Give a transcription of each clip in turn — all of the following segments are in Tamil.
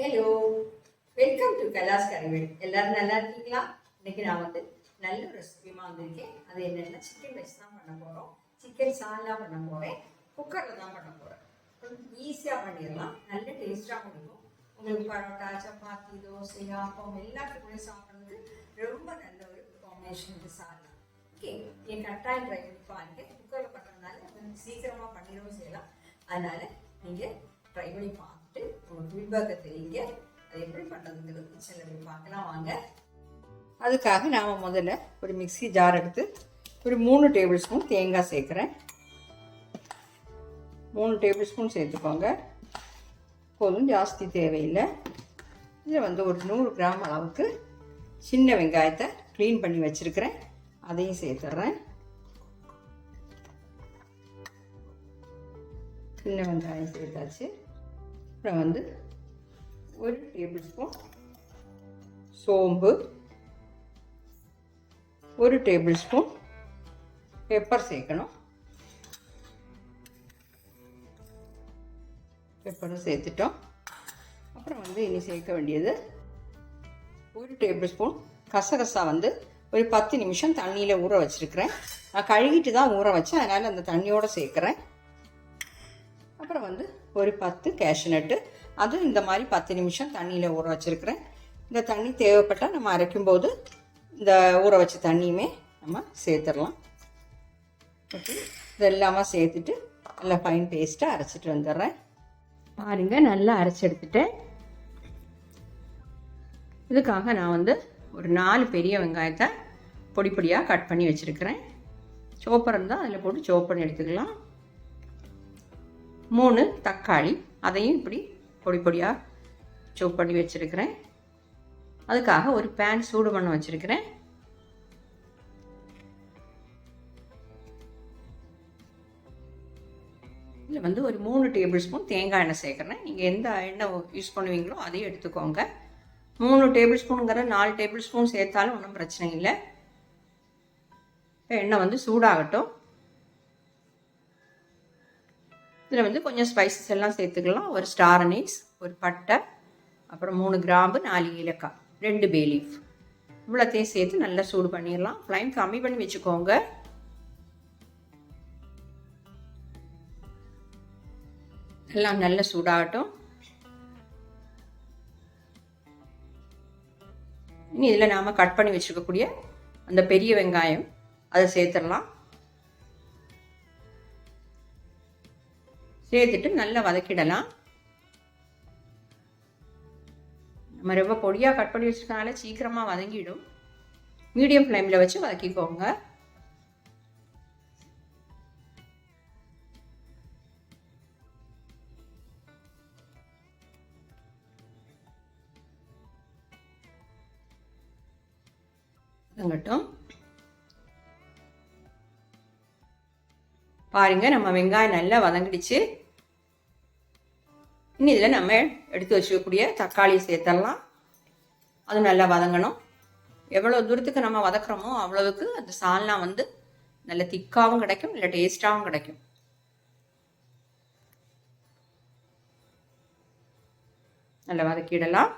Hello welcome to Kailash Karivel எல்லாரும் நல்லா இருக்கீங்களா? இன்னைக்கு நான் வந்து நல்ல ஒரு ரெசிபிமா வந்திருக்கேன். அது என்னென்னா சிக்கன் ரைஸ் தான் பண்ண போகிறோம் சிக்கன் சால்னா பண்ண போகிறேன் குக்கரில் தான் பண்ண போகிறேன் கொஞ்சம் ஈஸியாக பண்ணிடலாம். நல்ல டேஸ்ட்டாக இருக்கும் உங்களுக்கு பரோட்டா சப்பாத்தி தோசை ஆப்பம் எல்லாத்துக்குமே சாப்பிட்றது ரொம்ப நல்ல ஒரு காம்பினேஷன் இது சால்னா ஓகே என் கட்டாயம் ட்ரை பண்ணி பாருங்க. குக்கரில் பண்ணுறதுனால கொஞ்சம் சீக்கிரமாக பண்ணிடவும் செய்யலாம். அதனால் நீங்கள் ட்ரை பண்ணி பாருங்க. பார்த்துட்டு உங்களுக்கு ஃபீட்பேக்கை தெரியுங்க அது எப்படி பண்ணுறதுங்கிறது கிச்சனில் போய் பார்க்கலாம். வாங்க. அதுக்காக நாம் முதல்ல ஒரு மிக்ஸி ஜார் எடுத்து ஒரு மூணு டேபிள் ஸ்பூன் தேங்காய் சேர்க்குறேன். மூணு டேபிள் ஸ்பூன் சேர்த்துக்கோங்க. போதும் ஜாஸ்தி தேவையில்லை. இதில் வந்து ஒரு நூறு கிராம் அளவுக்கு சின்ன வெங்காயத்தை க்ளீன் பண்ணி வச்சுருக்கிறேன். அதையும் சேர்த்துட்றேன். சின்ன வெங்காயம் சேர்த்தாச்சு. அப்புறம் வந்து ஒரு டேபிள் ஸ்பூன் சோம்பு ஒரு டேபிள் ஸ்பூன் பெப்பர் சேர்க்கணும். பெப்பரும் சேர்த்துட்டோம். அப்புறம் வந்து இனி சேர்க்க வேண்டியது ஒரு டேபிள் ஸ்பூன் கசகசா வந்து ஒரு பத்து நிமிஷம் தண்ணியில் ஊற வச்சுருக்கிறேன். நான் கழுகிட்டு தான் ஊற வச்சேன். அதனால் அந்த தண்ணியோடு சேர்க்குறேன். அப்புறம் வந்து ஒரு பத்து கேஷ்நட்டு அதுவும் இந்த மாதிரி பத்து நிமிஷம் தண்ணியில் ஊற வச்சுருக்கிறேன். இந்த தண்ணி தேவைப்பட்டால் நம்ம அரைக்கும்போது இந்த ஊற வச்ச தண்ணியுமே நம்ம சேர்த்துடலாம். ஓகே. இதெல்லாமா சேர்த்துட்டு நல்லா ஃபைன் பேஸ்ட்டாக அரைச்சிட்டு வந்துடுறேன். பாருங்கள் நல்லா அரைச்சி எடுத்துட்டேன். இதுக்காக நான் வந்து ஒரு நாலு பெரிய வெங்காயத்தை பொடி பொடியாக கட் பண்ணி வச்சுருக்கிறேன். சோப்பர் இருந்தால் அதில் போட்டு சோப் பண்ணி எடுத்துக்கலாம். மூணு தக்காளி. அதையும் இப்படி பொடி பொடியாக சூப் பண்ணி வச்சுருக்கிறேன். அதுக்காக ஒரு பேன் சூடு பண்ண வச்சுருக்கிறேன். இதில் வந்து ஒரு மூணு டேபிள் ஸ்பூன் தேங்காய் எண்ணெய் சேர்க்குறேன். நீங்கள் எந்த எண்ணெய் யூஸ் பண்ணுவீங்களோ அதையும் எடுத்துக்கோங்க. மூணு டேபிள் ஸ்பூனுங்கிற நாலு டேபிள் ஸ்பூன் சேர்த்தாலும் ஒன்றும் பிரச்சனை இல்லை. இப்போ எண்ணெய் வந்து சூடாகட்டும். இதில் வந்து கொஞ்சம் ஸ்பைசஸ் எல்லாம் சேர்த்துக்கலாம். ஒரு ஸ்டார் அனீஸ் ஒரு பட்டை அப்புறம் மூணு கிராம்பு நாலு ஏலக்காய் ரெண்டு பே லீஃப் இவ்வளோத்தையும் சேர்த்து நல்லா சூடு பண்ணிடலாம். ஃப்ளைம் கம்மி பண்ணி வச்சுக்கோங்க. எல்லாம் நல்ல சூடாகட்டும். இனி இதில் நாம் கட் பண்ணி வச்சுருக்கக்கூடிய அந்த பெரிய வெங்காயம் அதை சேர்த்துடலாம். சேர்த்துட்டு நல்லா வதக்கிடலாம். நம்ம ரொம்ப பொடியாக கட் பண்ணி வச்சுருக்கனால சீக்கிரமாக வதங்கிடும். மீடியம் ஃப்ளேமில் வச்சு வதக்கிக்கோங்க. வதங்கட்டும். பாருங்க நம்ம வெங்காயம் நல்லா வதங்கிடுச்சு. இனி இதில் நம்ம எடுத்து வச்சுக்கக்கூடிய தக்காளி சேர்த்துடலாம் அது நல்லா வதங்கணும். எவ்வளோ தூரத்துக்கு நம்ம வதக்குறோமோ அவ்வளவுக்கு அந்த சால்னா வந்து நல்ல திக்காகவும் கிடைக்கும் இல்லை டேஸ்டாகவும் கிடைக்கும். நல்லா வதக்கிடலாம்.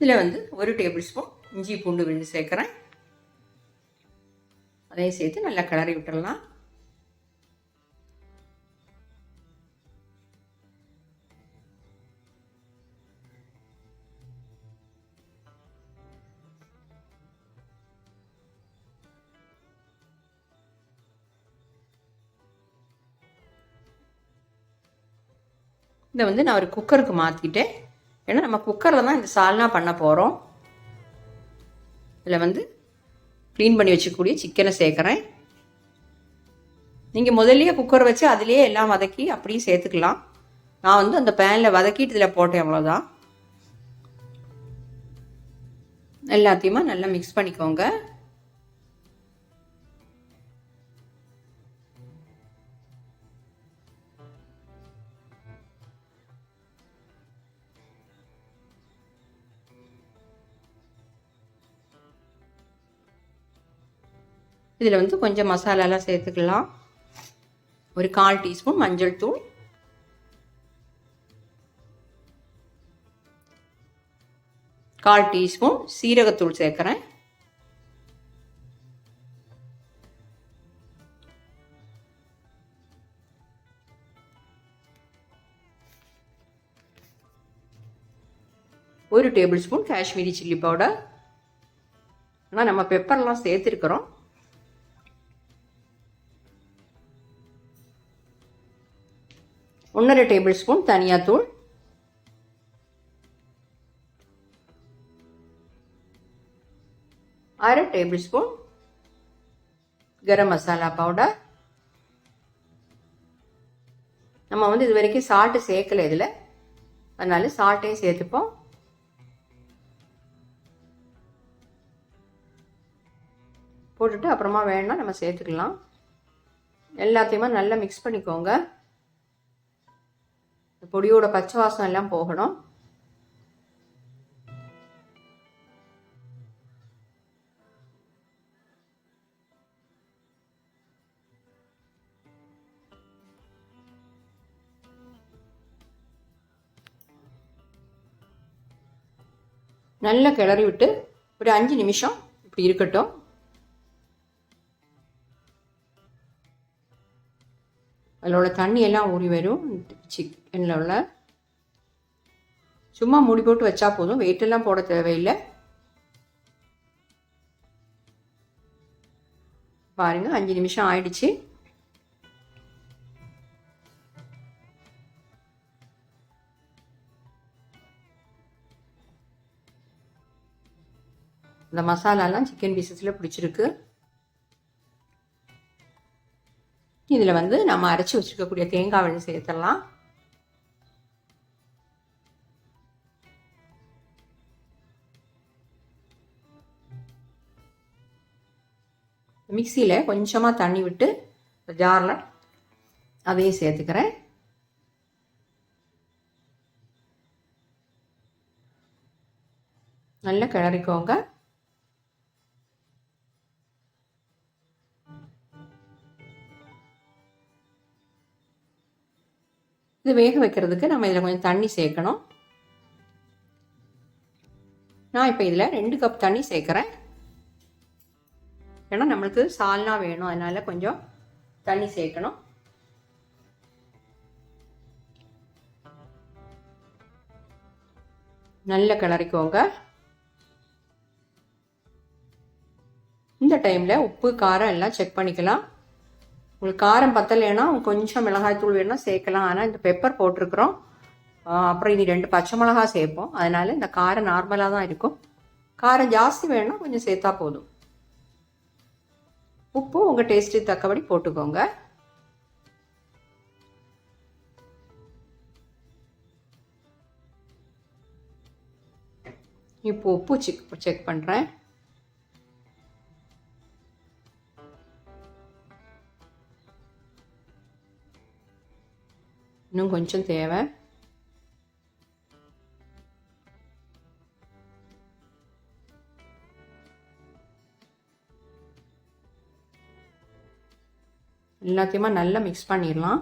இதில் வந்து ஒரு டேபிள் ஸ்பூன் இஞ்சி பூண்டு விழுந்து சேர்க்குறேன். அதையும் சேர்த்து நல்லா கிளறி விட்டுடலாம் இதை வந்து நான் ஒரு குக்கருக்கு மாற்றிட்டேன் ஏன்னா நம்ம குக்கரில் தான் இந்த சால்னா பண்ண போகிறோம் இதில் வந்து க்ளீன் பண்ணி வச்சுக்கூடிய சிக்கனை சேர்க்குறேன். நீங்கள் முதல்லையே குக்கர் வச்சு அதுலேயே எல்லாம் வதக்கி அப்படியே சேர்த்துக்கலாம். நான் வந்து அந்த பேனில் வதக்கிட்டு இதில் போட்டேன் அவ்வளோதான் எல்லாத்தையுமா நல்லா மிக்ஸ் பண்ணிக்கோங்க. இதில் வந்து கொஞ்சம் மசாலாலாம் சேர்த்துக்கலாம். ஒரு கால் டீஸ்பூன் மஞ்சள் தூள். கால் டீஸ்பூன் சீரகத்தூள் சேர்க்குறேன். ஒரு tablespoon Kashmiri chilli powder. ஆனால் நம்ம பெப்பர்லாம் சேர்த்துருக்குறோம். ஒன்றரை டேபிள் ஸ்பூன் தனியாத்தூள். அரை tablespoon garam masala powder. நம்ம வந்து இது வரைக்கும் சால்ட்டு சேர்க்கல இதில். அதனால சால்ட்டையும் சேர்த்துப்போம். போட்டுட்டு அப்புறமா வேணால் நம்ம சேர்த்துக்கலாம். எல்லாத்தையுமே நல்லா மிக்ஸ் பண்ணிக்கோங்க. பொடியோட பச்சை வாசம் எல்லாம் போகணும். நல்லா கிளறி விட்டு ஒரு அஞ்சு நிமிஷம் இப்படி இருக்கட்டும். அதில் உள்ள தண்ணி எல்லாம் ஊறி வரும். சிக்கனில் உள்ள. சும்மா மூடி போட்டு வச்சா போதும். வெயிட்டெல்லாம் போட தேவையில்லை. பாருங்கள் அஞ்சு நிமிஷம் ஆயிடுச்சு. இந்த மசாலாலாம் சிக்கன் பீசஸில் பிடிச்சிருக்கு. இதில் வந்து நம்ம அரைச்சி வச்சுருக்கக்கூடிய தேங்காய் வெள்ளம் சேர்த்துடலாம். மிக்சியில் கொஞ்சமாக தண்ணி விட்டு ஜாரில் அதையும் சேர்த்துக்கிறேன். நல்லா கிளறிக்கோங்க. இது வேக வைக்கிறதுக்கு நம்ம இதில் கொஞ்சம் தண்ணி சேர்க்கணும். நான் இப்போ இதில் ரெண்டு கப் தண்ணி சேர்க்குறேன். ஏன்னா நம்மளுக்கு சால்னா வேணும் அதனால் கொஞ்சம் தண்ணி சேர்க்கணும். நல்ல கிளறிக்கோங்க. இந்த டைமில் உப்பு காரம் எல்லாம் செக் பண்ணிக்கலாம். உங்களுக்கு காரம் பத்தலைன்னா கொஞ்சம் மிளகாய் தூள் வேணால் சேர்க்கலாம். ஆனால் இந்த பெப்பர் போட்டிருக்கிறோம். அப்புறம் இனி ரெண்டு பச்சை மிளகா சேர்ப்போம். அதனால் இந்த காரம் நார்மலாக தான் இருக்கும். காரம் ஜாஸ்தி வேணால் கொஞ்சம் சேர்த்தா போதும். உப்பு உங்கள் டேஸ்ட்டு தக்கபடி போட்டுக்கோங்க. இப்போ உப்பு செக் செக் பண்ணுறேன் இன்னும் கொஞ்சம் தேவை. எல்லாத்தையுமா நல்லா மிக்ஸ் பண்ணிடலாம்.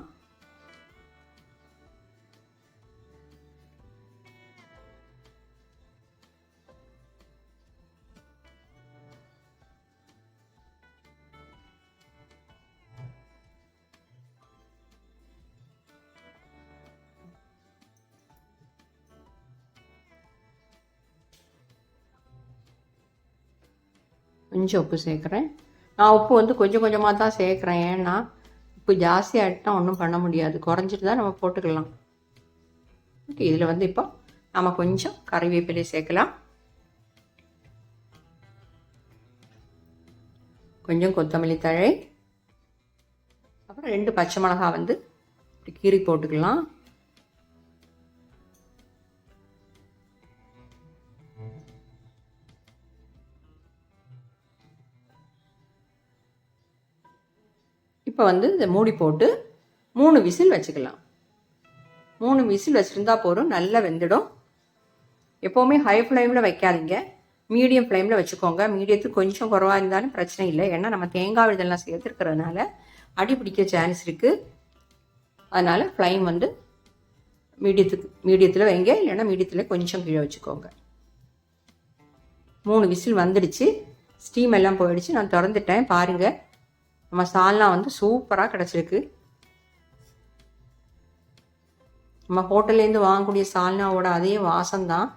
கொஞ்சம் உப்பு சேர்க்குறேன். நான் உப்பு வந்து கொஞ்சம் கொஞ்சமாக தான் சேர்க்குறேன். ஏன்னா உப்பு ஜாஸ்தி ஒன்றும் பண்ண முடியாது. குறைஞ்சிட்டு தான் நம்ம போட்டுக்கலாம். ஓகே இதில் வந்து இப்போ நம்ம கொஞ்சம் கறிவேப்பிலை சேர்க்கலாம். கொஞ்சம் கொத்தமல்லி தழை. அப்புறம் ரெண்டு பச்சை மிளகா வந்து கீறி போட்டுக்கலாம். இப்போ வந்து இதை மூடி போட்டு மூணு விசில் வச்சுக்கலாம். மூணு விசில் வச்சுருந்தா போதும் நல்லா வெந்துடும். எப்போவுமே ஹை ஃப்ளேமில் வைக்காதீங்க. மீடியம் ஃப்ளேமில் வச்சுக்கோங்க. மீடியத்துக்கு கொஞ்சம் குறவாக இருந்தாலும் பிரச்சனை இல்லை. ஏன்னா நம்ம தேங்காய் இதெல்லாம் சேர்த்துருக்கிறதுனால அடி பிடிக்க சான்ஸ் இருக்குது அதனால் ஃப்ளைம் வந்து மீடியத்துக்கு மீடியத்தில் வைங்க. இல்லைன்னா மீடியத்தில் கொஞ்சம் கீழே வச்சுக்கோங்க. மூணு விசில் வந்துடுச்சு. ஸ்டீம் எல்லாம் போயிடுச்சு. நான் திறந்துட்டேன். பாருங்கள் நம்ம சால்னா வந்து சூப்பராக கிடச்சிருக்கு. நம்ம ஹோட்டல்லேருந்து வாங்கக்கூடிய சால்னாவோட அதே வாசம்தான்.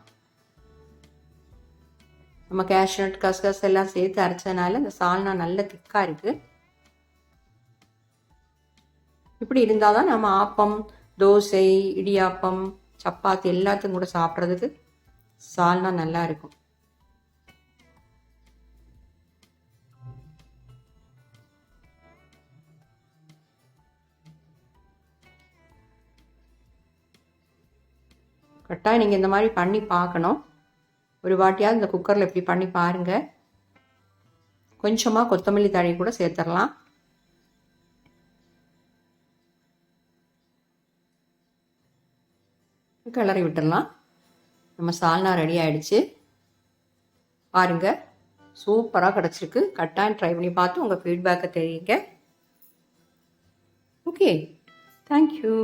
நம்ம கேஷ்நட் கஸ்கஸ் எல்லாம் சேர்த்து அரைச்சதுனால இந்த சால்னா நல்ல திக்காக இருக்குது இப்படி இருந்தால் தான் நம்ம ஆப்பம் தோசை இடியாப்பம் சப்பாத்தி எல்லாத்தையும் கூட சாப்பிட்றதுக்கு சால்னா நல்லா இருக்கும். கரெக்டாக நீங்கள் இந்த மாதிரி பண்ணி பார்க்கணும். ஒரு வாட்டியாவது இந்த குக்கரில் இப்படி பண்ணி பாருங்கள் கொஞ்சமாக கொத்தமல்லி தழி கூட சேர்த்துடலாம். கிளறி விட்டுடலாம். நம்ம சால்னா ரெடி ஆயிடுச்சு. பாருங்கள் சூப்பராக கிடச்சிருக்கு. கட்டாயம் ட்ரை பண்ணி பார்த்து உங்கள் ஃபீட்பேக்கை தெரியுங்க. Okay thank you